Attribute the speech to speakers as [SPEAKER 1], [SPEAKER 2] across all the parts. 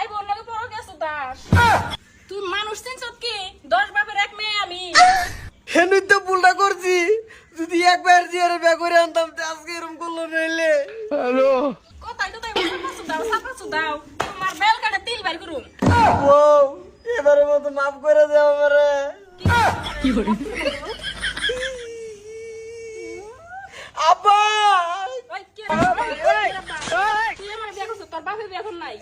[SPEAKER 1] ভাই বোন লগে পড়ো গেছো দাস তুই মানুষ চিনছ কি? দশ বাপের এক মেয়ে আমি।
[SPEAKER 2] হেনুই তো ভুলটা করছি। যদি একবার জিয়ারে বিয়া করে আনতাম তো আজকে এরকম করল নইলে।
[SPEAKER 1] কোথায় তো তাই সাপাসু দাও সাপাসু দাও তোমার বেল কাটে তিল বাইর করুম
[SPEAKER 2] ও এবারে মতো মাফ করে দে আমারে। আব্বা!
[SPEAKER 1] ওই কে তুই আমার বিয়া করছিস তোর বাপের বিয়া এখন নাই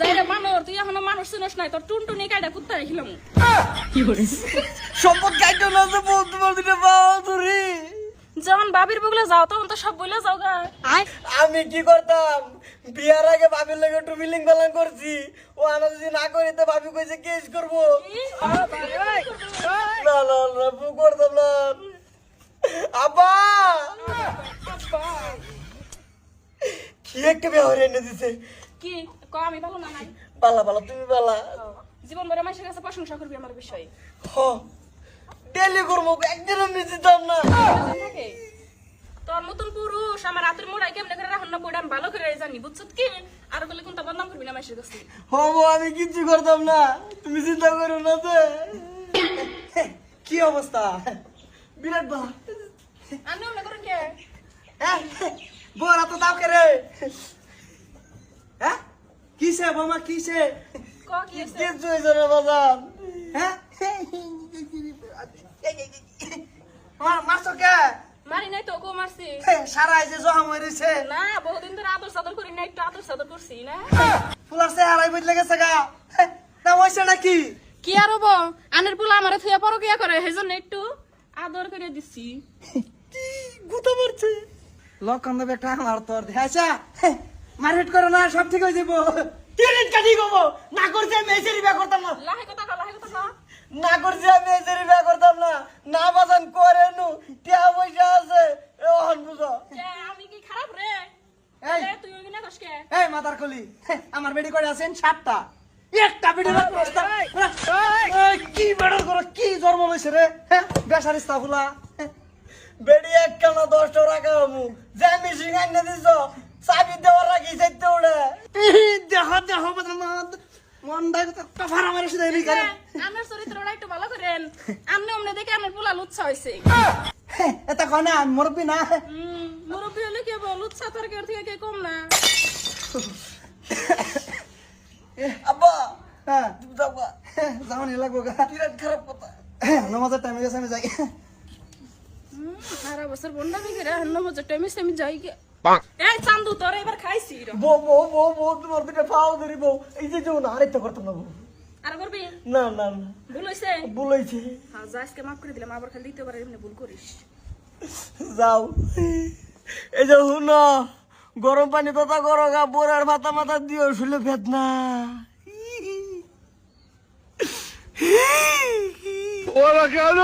[SPEAKER 1] মানুষ তুই এখনও মানুষ চিনস নাই তোর টুনটুনি কাটা কুত্তা রেখিলাম।
[SPEAKER 2] সম্পদ কাইটো না যে বউ তোমার দুটো ধরি।
[SPEAKER 1] যখন বাবির বগলে যাও তখন তো সব বলে যাও গা।
[SPEAKER 2] আমি কি করতাম? বিয়ার আগে ভাবির লগে একটু বিলিং বালাং করছি। ও আনা যদি না করি তো ভাবি কইছে কেস করব। না না না বউ করতাম না। আব্বা! কি একটা ব্যবহার এনে দিছে।
[SPEAKER 1] কি? ক আমি ভালো না নাই?
[SPEAKER 2] পালা পালা তুমি পালা
[SPEAKER 1] জীবন ভরে মানুষের কাছে প্রশংসা করবি আমার বিষয়ে।
[SPEAKER 2] হ। ডেলি করব একদিনও মিস দিতাম না।
[SPEAKER 1] তোর মতন পুরুষ আমার রাতের মোড়াই কেমনে করে রাখুন না পড়ে আমি ভালো করে জানি বুঝছত কি? আর বলে কোনটা বদনাম করবি না মানুষের কাছে?
[SPEAKER 2] হব আমি কিচ্ছু করতাম না। তুমি চিন্তা করো না যে। কি অবস্থা? বিরাট বালা।
[SPEAKER 1] আমি মনে করেন কে?
[SPEAKER 2] বড় তো দাও কে রে? হ্যাঁ কিসে বাবা কিসে?
[SPEAKER 1] ক কি আছে
[SPEAKER 2] কিচ্ছু হয়েছে না বাজান হ্যাঁ কে?
[SPEAKER 1] মারি নাই তো কো মারছি?
[SPEAKER 2] সারা এই যে জহা মরেছে।
[SPEAKER 1] না বহুদিন ধরে আদর সাদর করি না একটু আদর সাদর করছি না?
[SPEAKER 2] বদলে গা। না নাকি?
[SPEAKER 1] কি আর হব? আনের পোলা আমারে থুয়া পরো কিয়া করে? সেজন্য একটু আদর করে দিছি।
[SPEAKER 2] গুতা মারছে? লক্ষণ দেবে একটা আমার তোর দেখাইছা মারপিট করো না সব ঠিক হয়ে যাব। টিরিট কাটি গবো। না করছে আমি এসেরই বিয়া করতাম না।
[SPEAKER 1] লাহে কথা কও লাহে কথা কও।
[SPEAKER 2] না করছে বিয়া করতাম না। না বাজান করে নু টিয়া পয়সা আছে। ওহন বুঝো।
[SPEAKER 1] আমি কি খারাপ রে?
[SPEAKER 2] এই।
[SPEAKER 1] তুই ওই না
[SPEAKER 2] এই মাতার কলি। আমার বেডি করে আছেন সাতটা। একটা বেডি কি বেড়ার করো কি জন্ম লইছে রে? হ্যাঁ বেসারিস্তা ফুলা বেডি এক কানা দশটা রাখা আমু যে আমি সিঙ্গাই না দিছ চাবি দেওয়ার রাখি চাইতে ওড়ে দেহ দেহ মন দাই তো ফারা মারে শুধু এই করে
[SPEAKER 1] আমার চরিত্রটা একটু ভালো করেন। আমনে অমনে দেখে আমার পোলা লুচ্ছা হয়েছে
[SPEAKER 2] এটা কয় না আমি মুরব্বী না?
[SPEAKER 1] মুরব্বী হলে কি বল লুচ্ছা তোর কেউ থেকে কে কম না?
[SPEAKER 2] আব্বা হ্যাঁ। তুমি যাবা যাও নি লাগবো গা। বিরাট খারাপ কথা। নামাজের টাইমে গেছে আমি যাই।
[SPEAKER 1] হুম, সারা বছর বন্ডা বিঘে রে মজা টাইমে আমি যাই গে এই চান্দু তোর এবার খাইছি র।
[SPEAKER 2] বউ বউ বউ বউ তোমার দুটো পাও ধরি বউ। এই যে যেও না আরেকটা করতাম না বউ।
[SPEAKER 1] আর করবি?
[SPEAKER 2] না না না।
[SPEAKER 1] ভুল হ্যাঁ যা আজকে মাফ করে দিলাম আবার খালি দ্বিতীয়বার এমনি ভুল করিস।
[SPEAKER 2] যাও। এই যে শুন গরম পানি তথা করো গা বোরার মাথা মাথা দিও শুলে ভেদ না
[SPEAKER 3] ওরা কেন?